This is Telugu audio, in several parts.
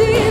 energy.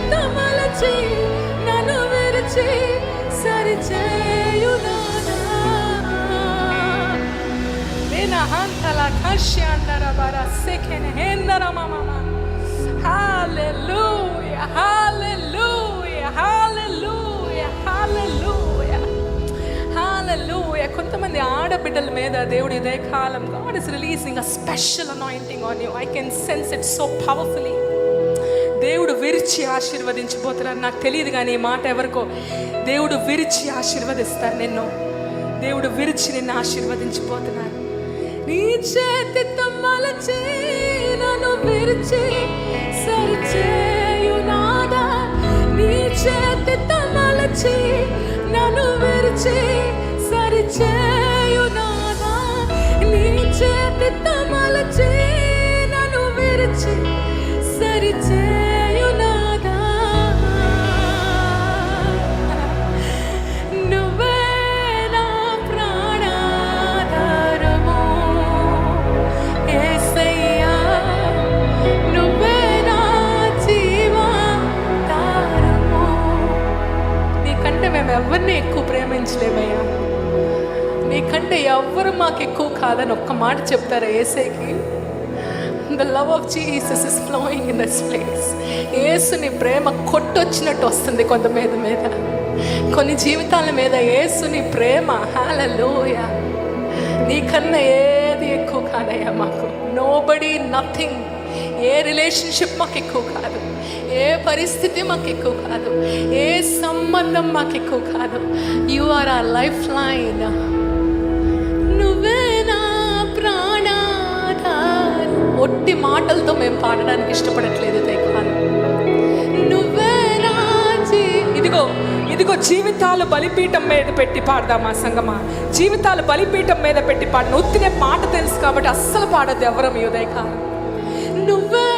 చేతితో నన్ను విరిచి సరిచేయునాదా నిన హంతల బర? సెకెన హేందర మమమ హల్లెలూయా హల్లెలూయా హల్లెలూయా హల్లెలూయా హల్లెలూయా కొంతమంది ఆడబిడ్డల మీద దేవుడు ఇదే కాలం God is releasing a special anointing on you I can sense it so powerfully దేవుడు విరిచి ఆశీర్వదించబోతున్నాడు నాకు తెలియదు కానీ ఈ మాట ఎవరికో దేవుడు విరిచి ఆశీర్వదిస్తారు నిన్ను. దేవుడు విరిచి నిన్ను ఆశీర్వదించిపోతున్నారు నీ చేతి మలచి నన్ను విరిచి సరిచేయునాదా నీ చేతి మలచి నన్ను విరిచి సరిచేయునాదా నీ చేతి మలచి నన్ను విరిచి సరిచే నీకంటే ఎవ్వరు మాకు ఎక్కువ కాదని ఒక్క మాట చెప్తారా ఏసైకి? The love of Jesus is flowing in this place యేసుని ప్రేమ కొట్టొచ్చినట్టు వస్తుంది కొంత మీద మీద. కొన్ని జీవితాల మీద యేసుని ప్రేమ. హాలలోయ నీకన్నా ఏది ఎక్కువ కాదయ్యా మాకు? నోబడి నథింగ్ ఏ రిలేషన్షిప్ మాకు ఎక్కువ కాదు. ఏ పరిస్థితి మాకు ఎక్కువ కాదు. ఏ సంబంధం మాకు ఎక్కువ కాదు. You are our life line మేము ఇష్టపడట్లేదు దైవాలు నువ్వే ఇదిగో ఇదిగో జీవితాలు బలిపీఠం మీద పెట్టి పాడదామా సంగమా? జీవితాలు బలిపీఠం మీద పెట్టి పాడిన ఉత్తినే పాట తెలుసు కాబట్టి అస్సలు పాడద్దు ఎవరం ఈ ఉదయకాలం. నువ్వే